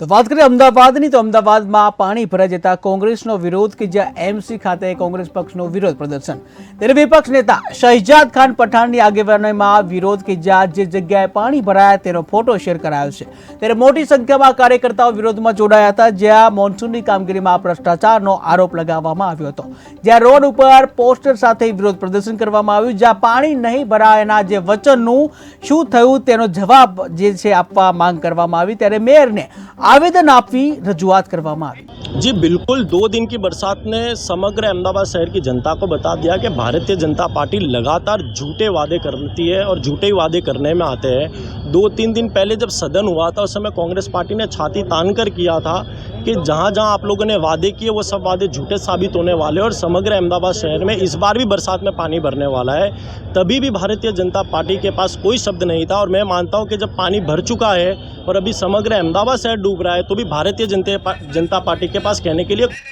તો વાત કરીએ અમદાવાદની, તો અમદાવાદમાં પાણી ભરાઈ જતા કોંગ્રેસનો વિરોધ કે જ્યાં એમસી ખાતે કોંગ્રેસ પક્ષનો વિરોધ પ્રદર્શન? ત્યારે વિપક્ષ નેતા શહેજાદ ખાન પઠાણની આગેવાનીમાં વિરોધ કે જ્યાં જે જગ્યાએ પાણી ભરાયા તેનો ફોટો શેર કરાયો છે. ત્યારે મોટી સંખ્યામાં કાર્યકર્તાઓ વિરોધમાં જોડાયા હતા, જ્યાં મોન્સૂનની કામગીરીમાં ભ્રષ્ટાચારનો આરોપ લગાવવામાં આવ્યો હતો. જ્યાં રોડ ઉપર પોસ્ટર સાથે વિરોધ પ્રદર્શન કરવામાં આવ્યું, જ્યાં પાણી નહીં ભરાય એના જે વચનનું શું થયું તેનો જવાબ જે છે આપવા માંગ કરવામાં આવી. ત્યારે મેયરને આવેદન આપવી રજૂઆત કરવામાં આવી जी बिल्कुल दो दिन की बरसात ने समग्र अहमदाबाद शहर की जनता को बता दिया कि भारतीय जनता पार्टी लगातार झूठे वादे करती है और झूठे ही वादे करने में आते हैं दो तीन दिन पहले जब सदन हुआ था उस समय कांग्रेस पार्टी ने छाती तान कर किया था कि जहाँ जहाँ आप लोगों ने वादे किए, वो सब वादे झूठे साबित होने वाले और समग्र अहमदाबाद शहर में इस बार भी बरसात में पानी भरने वाला है। तभी भी भारतीय जनता पार्टी के पास कोई शब्द नहीं था और मैं मानता हूँ कि जब पानी भर चुका है और अभी समग्र अहमदाबाद शहर डूब रहा है तो भी भारतीय जनता पार्टी के पास कहने के लिए